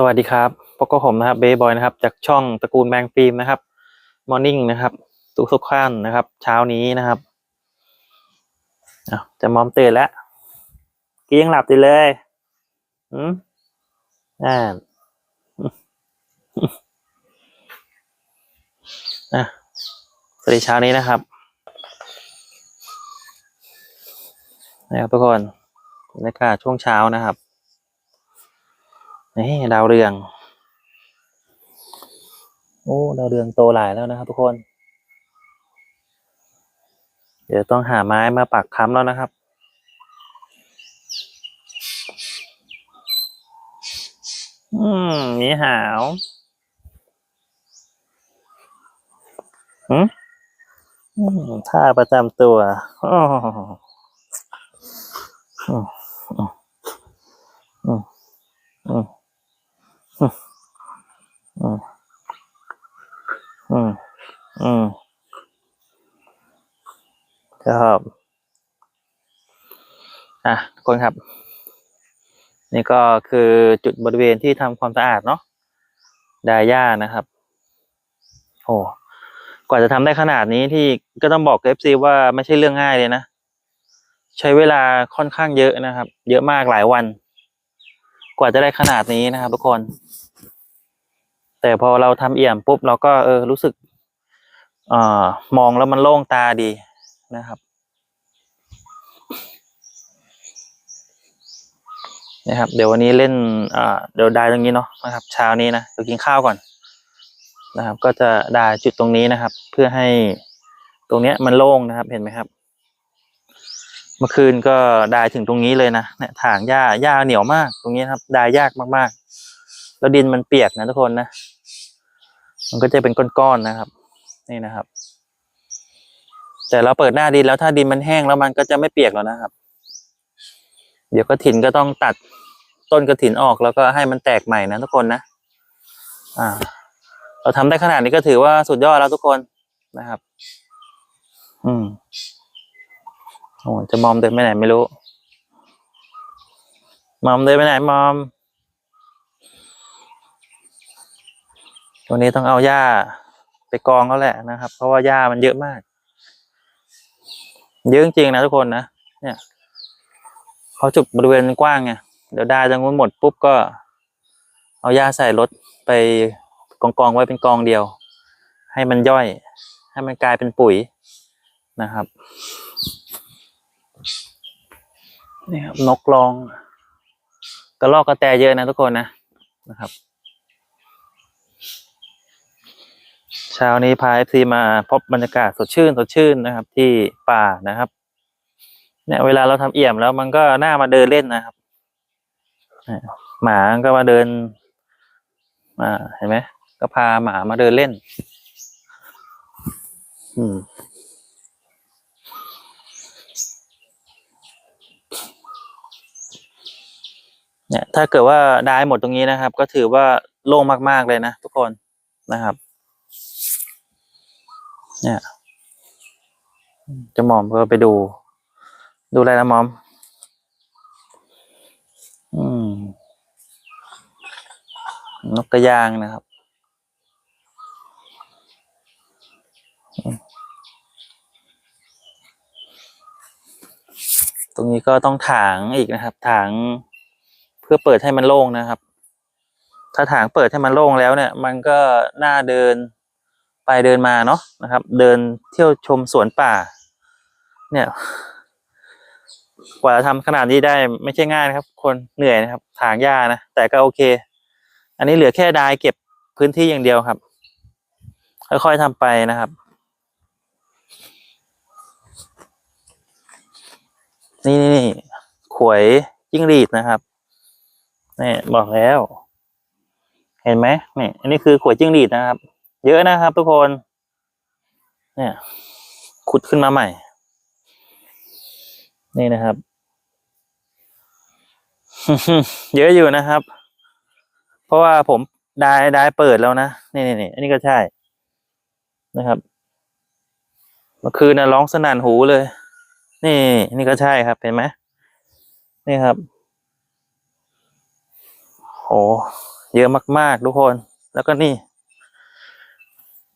สวัสดีครับพบกับผมนะครับเบย์บอยนะครับ จากช่องตระกูลแบงฟิล์มนะครับมอร์นิ่งนะครับ ทุกทุกๆท่านนะครับ เช้านี้นะครับอ้าวจะมอมตื่นแล้วกี้ยังหลับอยู่เลยอืมอ่าอะสวัสดีเช้านี้นะครับนะครับทุกคนบรรยากาศช่วงเช้านะครับ นี่ดาวเรือง โอ้ดาวเรืองโตหลายแล้วนะครับ ทุกคน เดี๋ยวต้องหาไม้มาปักค้ำแล้วนะครับอืมนี่หาวอืมท่าประจำตัวอ้ออืมอืมอืม อืมอืมอืมอืมครับอะทุกคนครับ นี่ก็คือจุดบริเวณที่ทำความสะอาดเนาะดาย่านะครับ โอ้กว่าจะทำได้ขนาดนี้ที่ก็ต้องบอกเอฟซีว่าไม่ใช่เรื่องง่ายเลยนะ ใช้เวลาค่อนข้างเยอะนะครับ เยอะมากหลายวัน กว่าจะได้ขนาดนี้นะครับ ทุกคน แต่พอเราทำเอี่ยมปุ๊บเราก็เออรู้สึกอมองแล้วมันโล่งตาดีนะครับนะครับ เดี๋ยววันนี้เล่นเดี๋ยวได้ตรงนี้เนาะนะครับ เช้านี้นะเดี๋ยวกินข้าวก่อนนะครับ ก็จะได้จุดตรงนี้นะครับ เพื่อให้ตรงเนี้ยมันโล่งนะครับเห็นไหมครับ เมื่อคืนก็ได้ถึงตรงนี้เลยนะเนี่ยถางหญ้าหญ้าเหนียวมาก ตรงนี้ครับได้ยากมากๆ แล้วดินมันเปียกนะทุกคนนะ มันก็จะเป็นก้อนๆนะครับ นี่นะครับ แต่เราเปิดหน้าดินแล้วถ้าดินมันแห้งแล้วมันก็จะไม่เปียกแล้วนะครับ เดี๋ยวกระถินก็ต้องตัดต้นกระถินออกแล้วก็ให้มันแตกใหม่นะทุกคนนะ อ่า เราทำได้ขนาดนี้ก็ถือว่าสุดยอดแล้วทุกคนนะครับ อืมโอ้จะมอมเดินไปไหนไม่รู้ มอมเดินไปไหนมอม วันนี้ต้องเอาหญ้าไปกองแล้วแหละนะครับ เพราะว่าหญ้ามันเยอะมาก เยอะจริงๆนะทุกคนนะ เนี่ยเขาจุดบริเวณกว้างไง เดี๋ยวได้จังงู้นหมดปุ๊บก็ เอาหญ้าใส่รถไปกองกองไว้เป็นกองเดียว ให้มันย่อย ให้มันกลายเป็นปุ๋ยนะครับ นี่ครับนกร้องกระรอกกระแตเยอะนะทุกคนนะนะครับ เช้านี้พาเอฟซีมาพบบรรยากาศสดชื่นสดชื่นนะครับ ที่ป่านะครับ เนี่ยเวลาเราทำเอี่ยมแล้วมันก็น่ามาเดินเล่นนะครับเนี่ยหมาก็มาเดินอ่าเห็นไหมก็พาหมามาเดินเล่น อืมเนี่ยถ้าเกิดว่าได้หมดตรงนี้นะครับ ก็ถือว่าโล่งมาก ๆ เลยนะทุกคนนะครับ เนี่ยจะมอมก็ไปดู ดูอะไรนะมอม อืม นกกระยางนะครับตรงนี้ก็ต้องถางอีกนะครับ ถางเพื่อเปิดให้มันโล่งนะครับ ถ้าถางเปิดให้มันโล่งแล้วเนี่ย มันก็น่าเดิน ไปเดินมาเนาะนะครับ เดินเที่ยวชมสวนป่า เนี่ย กว่าจะทำขนาดนี้ได้ไม่ใช่ง่ายนะครับ คนเหนื่อยนะครับ ถางหญ้านะ แต่ก็โอเค อันนี้เหลือแค่ดายเก็บพื้นที่อย่างเดียวครับ ค่อยๆทำไปนะครับนี่นี่นี่ขวยจิ้งหรีดนะครับนี่บอกแล้ว เห็นไหมนี่อันนี้คือขวยจิ้งหรีดนะครับ เยอะนะครับทุกคน เนี่ย ขุดขึ้นมาใหม่ นี่นะครับ เยอะอยู่นะครับ เพราะว่าผมได้ได้เปิดแล้วนะ นี่นี่นี่อันนี้ก็ใช่นะครับเมื่อคืนนะร้องสนั่นหูเลย นี่ นี่ก็ใช่ครับเห็นไหมนี่ครับโหเยอะมาก ๆ ทุกคน แล้วก็นี่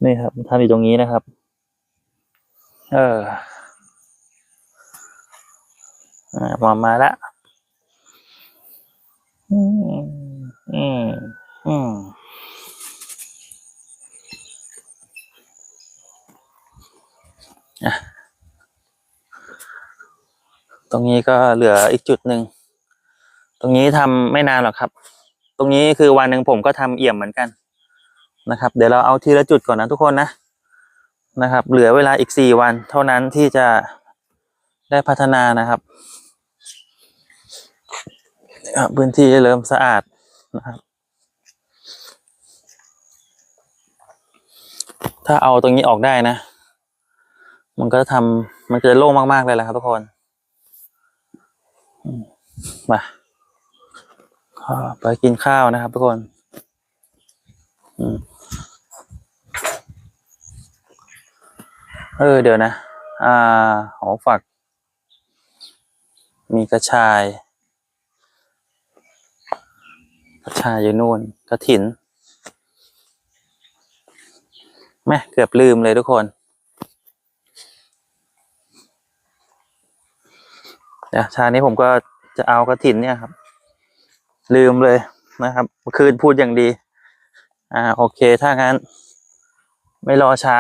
นี่ครับทำอยู่ตรงนี้นะครับ เอออ่ามามาละอืมอืมอืมอะตรงนี้ก็เหลืออีกจุดหนึ่ง ตรงนี้ทำไม่นานหรอกครับ ตรงนี้คือวันหนึ่งผมก็ทำเอี่ยมเหมือนกัน นะครับ เดี๋ยวเราเอาทีละจุดก่อนนะทุกคนนะนะครับ เหลือเวลาอีกสี่วัน เท่านั้นที่จะได้พัฒนานะครับพื้นที่เริ่มสะอาดนะครับ ถ้าเอาตรงนี้ออกได้นะ มันก็จะทำมันจะโล่งมาก ๆ เลยแหละครับทุกคนมาไปกินข้าวนะครับทุกคน อืม เออเดี๋ยวนะ อ่าหอฝัก มีกระชาย กระชายอยู่นู่นกระถินแม่เกือบลืมเลยทุกคนเดี๋ยวชานี้ผมก็จะเอากระถินเนี่ยครับ ลืมเลยนะครับ คืนพูดอย่างดี อ่า โอเค ถ้างั้น ไม่รอช้า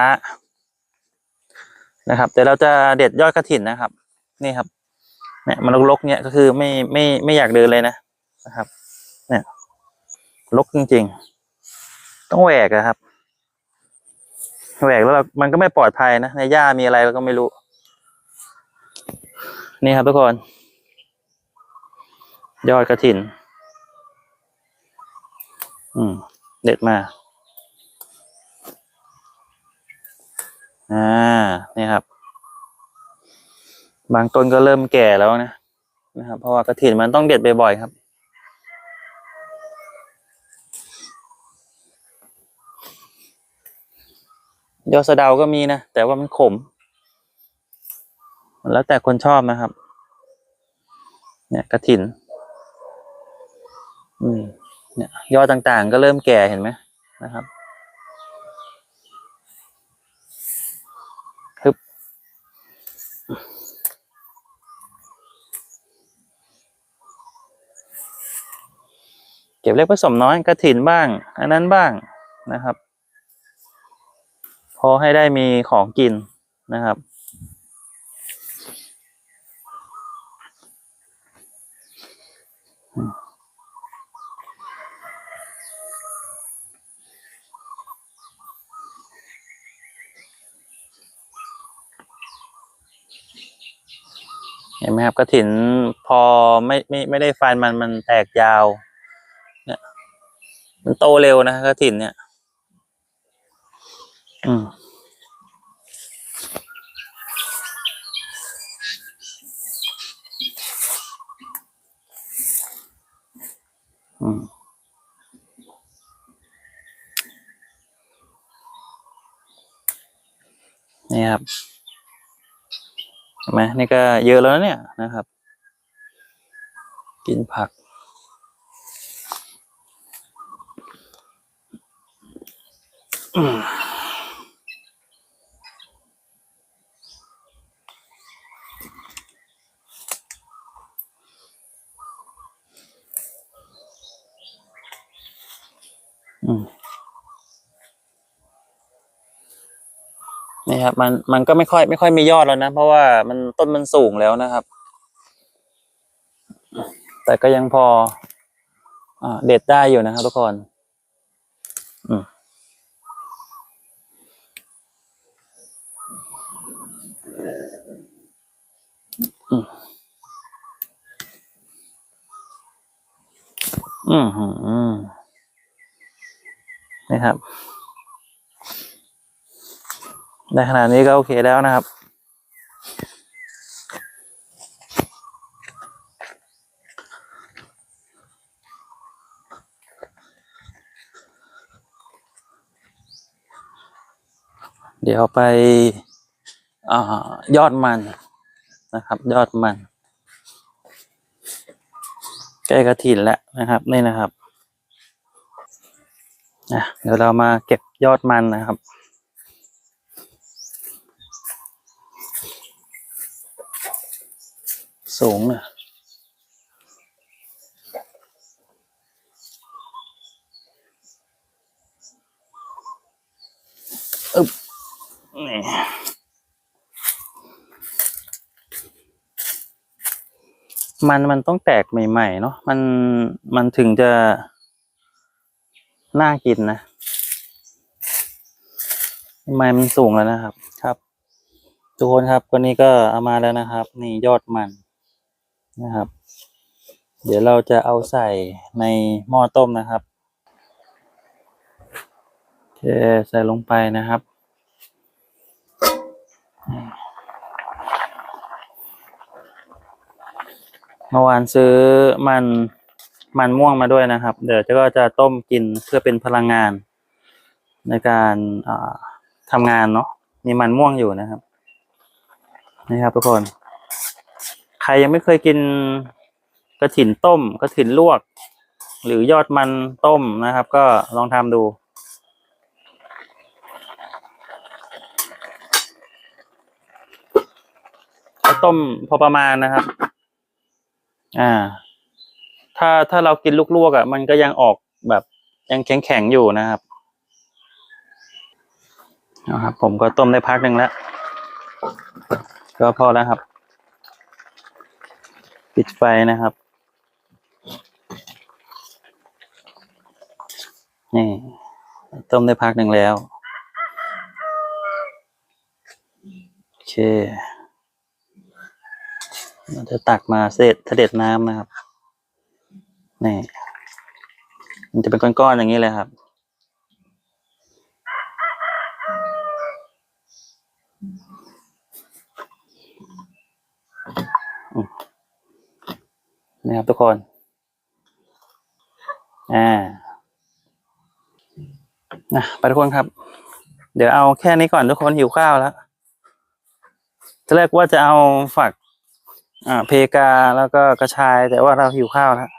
นะครับเดี๋ยวเราจะเด็ดยอดกระถินนะครับ นี่ครับ เนี่ยมันรกๆเนี่ยก็คือไม่ไม่ไม่อยากเดินเลยนะนะครับ เนี่ยรกจริง ๆ ต้องแหวกอะครับแหวกแล้วมันก็ไม่ปลอดภัยนะในหญ้ามีอะไรเราก็ไม่รู้ นี่ครับทุกคน ยอดกระถิน อืม เด็ดมา อ่านี่ครับ บางต้นก็เริ่มแก่แล้วนะนะครับ เพราะว่ากระถินมันต้องเด็ดบ่อยๆครับ ยอดสะเดาก็มีนะ แต่ว่ามันขม แล้วแต่คนชอบนะครับ เนี่ยกระถิน อืมเนี่ยยอดต่างๆ ก็เริ่มแก่เห็นไหมนะครับ เก็บเล็กผสมน้อยกระถินบ้าง อันนั้นบ้างนะครับ พอให้ได้มีของกินนะครับ เห็นไหมครับกระถินพอไม่ไม่ไม่ได้ฟันมันมันแตกยาว มันโตเร็วนะกระถินเนี่ย อืมอืมนี่ครับเห็นไหมนี่ก็เยอะแล้วเนี่ยนะครับ กินผัก อืมอืม นี่ครับ มันมันก็ไม่ค่อยไม่ค่อยมียอดแล้วนะ เพราะว่ามันต้นมันสูงแล้วนะครับ แต่ก็ยังพออ่าเด็ดได้อยู่นะครับทุกคน อืมอืมอืมนี่ครับ ในขนาดนี้ก็โอเคแล้วนะครับเดี๋ยวไปอยอดมัน นะครับ ยอดมัน ใกล้กระถินแล้วนะครับนี่นะครับนะเดี๋ยวเรามาเก็บยอดมันนะครับสูงนะอึบนี่ มันมันต้องแตกใหม่ๆเนาะมันมันถึงจะ น่ากินนะไม้มันสูงแล้วนะครับ ครับ ทุกคนครับวันนี้ก็เอามาแล้วนะครับ นี่ยอดมันนะครับ เดี๋ยวเราจะเอาใส่ในหม้อต้มนะครับโอเคใส่ลงไปนะครับ เมื่อวานซื้อมันมันม่วงมาด้วยนะครับ เดี๋ยวจะก็จะต้มกินเพื่อเป็นพลังงาน ในการทำงานเนาะมีมันม่วงอยู่นะครับนี่ครับทุกคน ใครยังไม่เคยกินกระถินต้มกระถินลวก หรือยอดมันต้มนะครับ ก็ลองทำดูต้มพอประมาณนะครับ อ่า ถ้าถ้าเรากินลวกๆอะ มันก็ยังออกแบบยังแข็งๆอยู่นะครับนะครับผมก็ต้มได้พักหนึ่งแล้ว ก็พอแล้วครับ ปิดไฟนะครับ นี่ ต้มได้พักหนึ่งแล้ว โอเค เราจะตักมาเสด็จเสด็จน้ำนะครับ นี่ มันจะเป็นก้อนๆอย่างนี้เลยครับนี่ครับทุกคน อ่า นะไปทุกคนครับ เดี๋ยวเอาแค่นี้ก่อนทุกคนหิวข้าวแล้วจะแรกว่าจะเอาฝัก อ่าเพกาแล้วก็กระชายแต่ว่าเราหิวข้าวแล้ว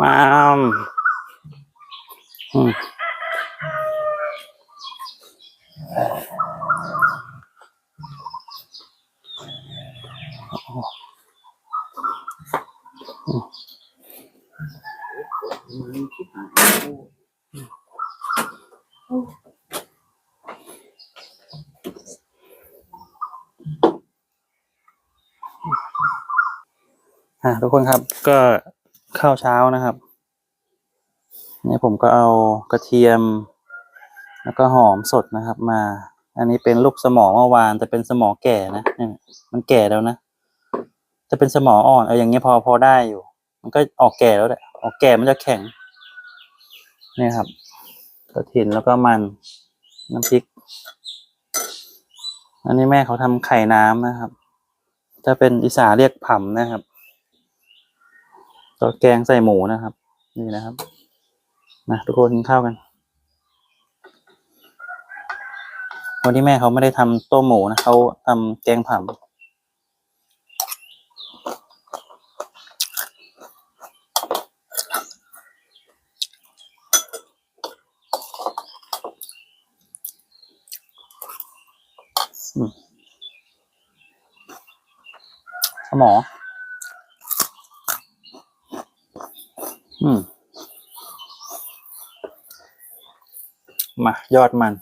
มามอืมอ่า ทุกคนครับ ก็ข้าวเช้านะครับเนี่ยผมก็เอากระเทียม แล้วก็หอมสดนะครับ มา อันนี้เป็นลูกสมอเมื่อวานแต่เป็นสมอแก่นะเนี่ยมันแก่แล้วนะจะเป็นสมออ่อนเอออย่างเงี้ยพอพอได้อยู่ มันก็ออกแก่แล้วแหละออกแก่มันจะแข็งเนี่ยครับกระถินแล้วก็มันน้ำพริก อันนี้แม่เขาทำไข่น้ำนะครับ ถ้าเป็นอีสานเรียกผำนะครับ ตัวแกงใส่หมูนะครับ นี่นะครับนะทุกคนกินข้าวกัน วันนี้แม่เขาไม่ได้ทำต้มหมูนะเขาทำแกงผำอืมสมอ อืม มายอดมัน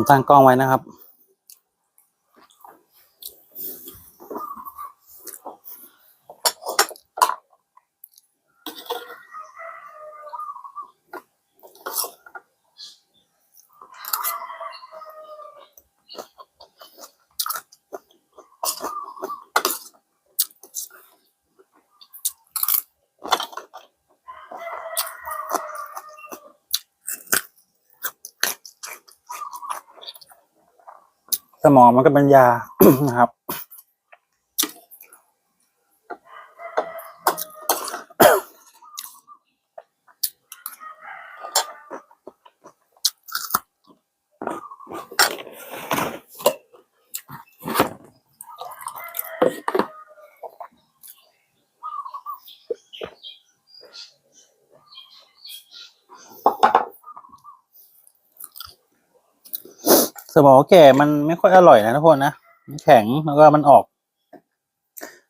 ผมตั้งกล้องไว้นะครับ ส มองมันก็เป็นยานะครับ สมอแก่มันไม่ค่อยอร่อยนะทุกคนนะมันแข็งแล้วก็มันออก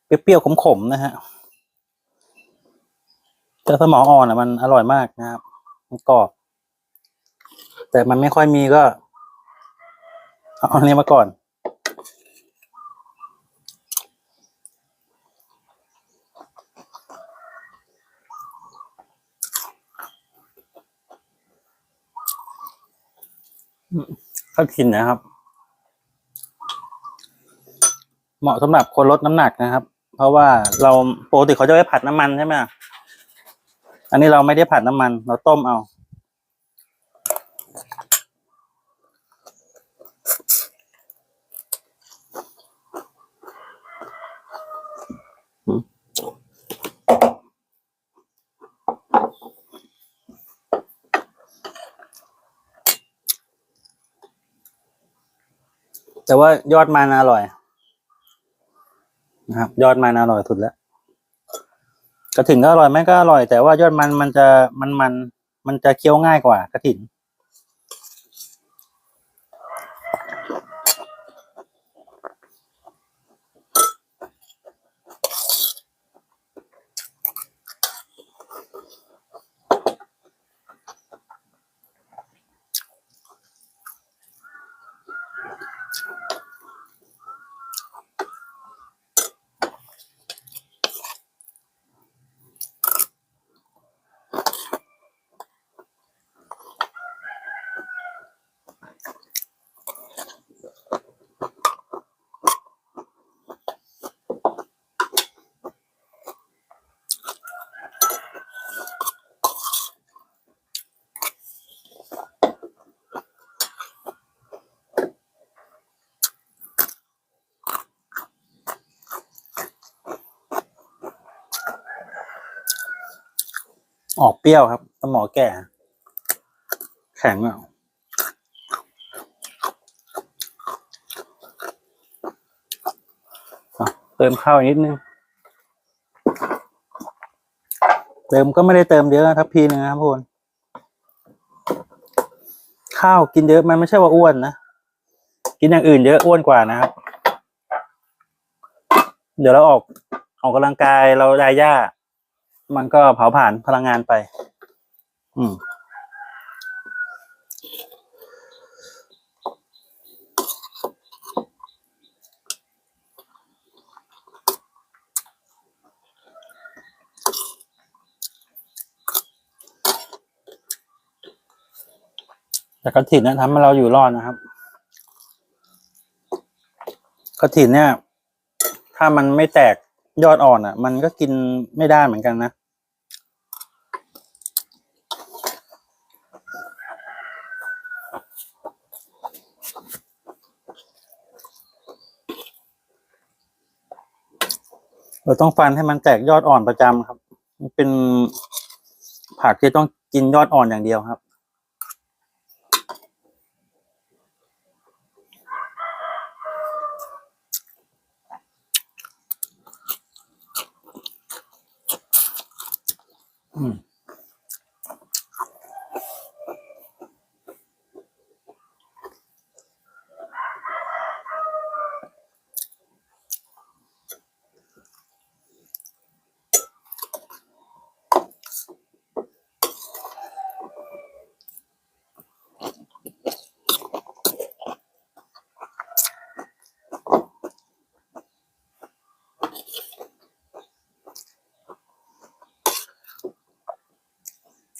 เปรี้ยวๆขมๆนะฮะแต่สมองอ่อนอะมันอร่อยมากนะครับมันกรอบ แต่มันไม่ค่อยมีก็เอาอันนี้มาก่อนข้า วขินนะครับ เหมาะสำหรับคนลดน้ำหนักนะครับ เพราะว่าเราปกติเขาจะไปผัดน้ำมันใช่ไหมอันนี้เราไม่ได้ผัดน้ำมัน เราต้มเอา แต่ว่ายอดมันอร่อย นะครับ ยอดมันอร่อยสุดแล้วกระถิ่นก็อร่อยแม่ก็อร่อย แต่ว่ายอดมันมันจะมันมันมันจะเคี้ยวง่ายกว่ากระถิ่น ออกเปรี้ยวครับสมอแก่ แข็งอะเติมข้าวอีกนิดนึง เติมก็ไม่ได้เติมเยอะทัพพีนึงนะครับทุกคนข้าวกินเยอะมันไม่ใช่ว่าอ้วนนะ กินอย่างอื่นเยอะอ้วนกว่านะครับ เดี๋ยวเราออกออกกำลังกายเราไดาย่า มันก็เผาผ่านพลังงานไป อืมแต่กระถินเนะทำให้เราอยู่รอดนะครับกระถินเนี่ย ถ้ามันไม่แตกยอดอ่อนอะ มันก็กินไม่ได้เหมือนกันนะ เราต้องฟันให้มันแตกยอดอ่อนประจำครับมันเป็นผักที่ต้องกินยอดอ่อนอย่างเดียวครับ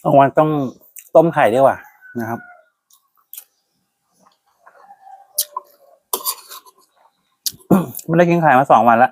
กลางวันต้องต้มไข่ดีกว่านะครับ ไม่ได้กินไข่มาสองวันแล้ว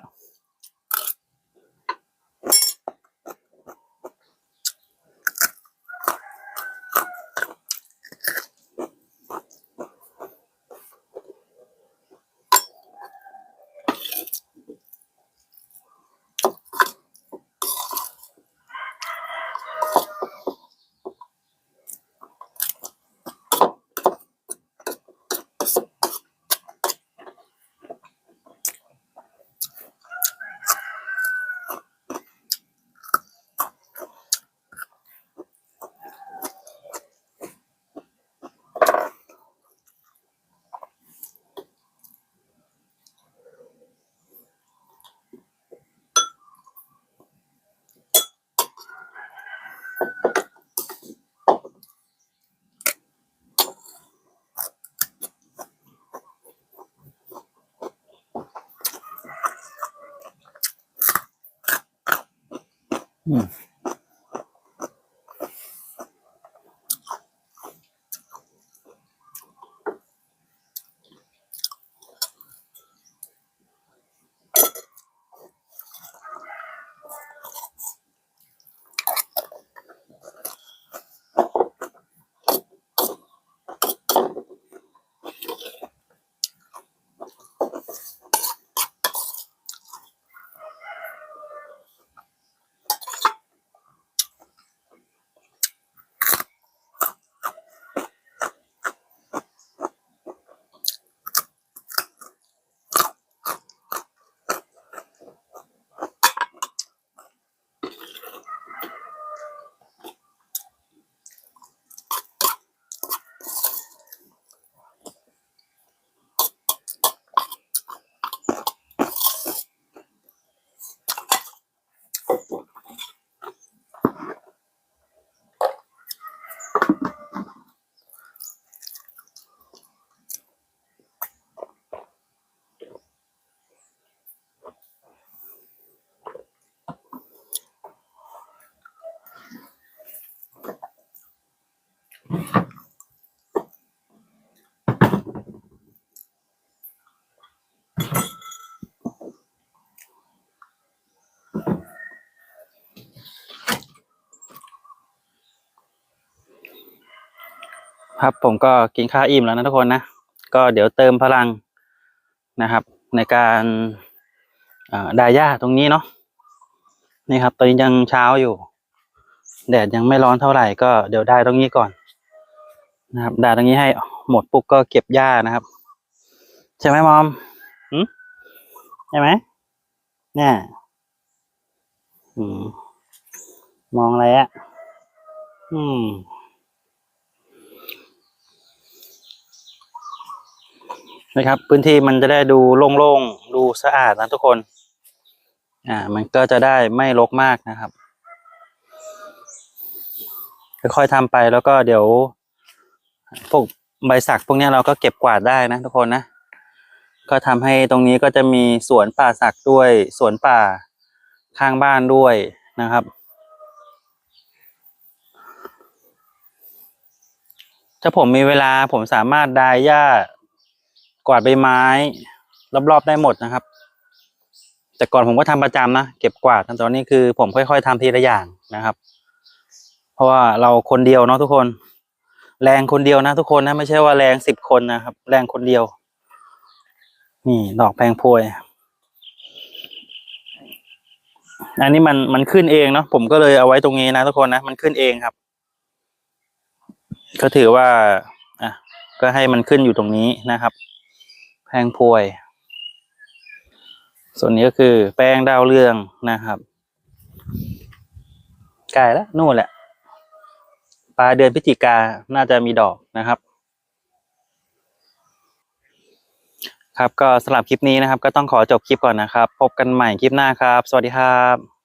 อืม ครับผมก็กินข้าวอิ่มแล้วนะทุกคนนะ ก็เดี๋ยวเติมพลังนะครับ ในการดาย่าตรงนี้เนาะนี่ครับ ตอนนี้ยังเช้าอยู่ แดดยังไม่ร้อนเท่าไหร่ก็เดี๋ยวได้ตรงนี้ก่อน นะครับได้ตรงนี้ให้หมดปุ๊บก็เก็บหญ้านะครับ ใช่ไหมมอมหืมใช่ไหมเนี่ยอืมมองอะไรอะอืม นะครับ พื้นที่มันจะได้ดูโล่งๆดูสะอาดนะทุกคน อ่า มันก็จะได้ไม่รกมากนะครับค่อยๆทำไปแล้วก็เดี๋ยวพวกใบสักพวกนี้เราก็เก็บกวาดได้นะทุกคนนะ ก็ทำให้ตรงนี้ก็จะมีสวนป่าสักด้วยสวนป่าข้างบ้านด้วยนะครับ ถ้าผมมีเวลาผมสามารถดายหญ้า กวาดใบไม้ รอบๆได้หมดนะครับ แต่ก่อนผมก็ทำประจำนะเก็บกวาดแต่ตอนนี้คือผมค่อย ๆทำทีละอย่างนะครับ เพราะว่าเราคนเดียวเนาะทุกคน แรงคนเดียวนะทุกคนนะไม่ใช่ว่าแรงสิบคนนะครับ แรงคนเดียว นี่ดอกแพงโพวยอันนี้มันมันขึ้นเองเนาะผมก็เลยเอาไว้ตรงนี้นะทุกคนนะมันขึ้นเองครับ ก็ถือว่า อะ ก็ให้มันขึ้นอยู่ตรงนี้นะครับ แพงพวย ส่วนนี้ก็คือแป้งดาวเรืองนะครับใกล้แล้วนู่นแหละปลายเดือนพฤศจิกาน่าจะมีดอกนะครับ ครับก็สำหรับคลิปนี้นะครับ ก็ต้องขอจบคลิปก่อนนะครับ พบกันใหม่คลิปหน้าครับ สวัสดีครับ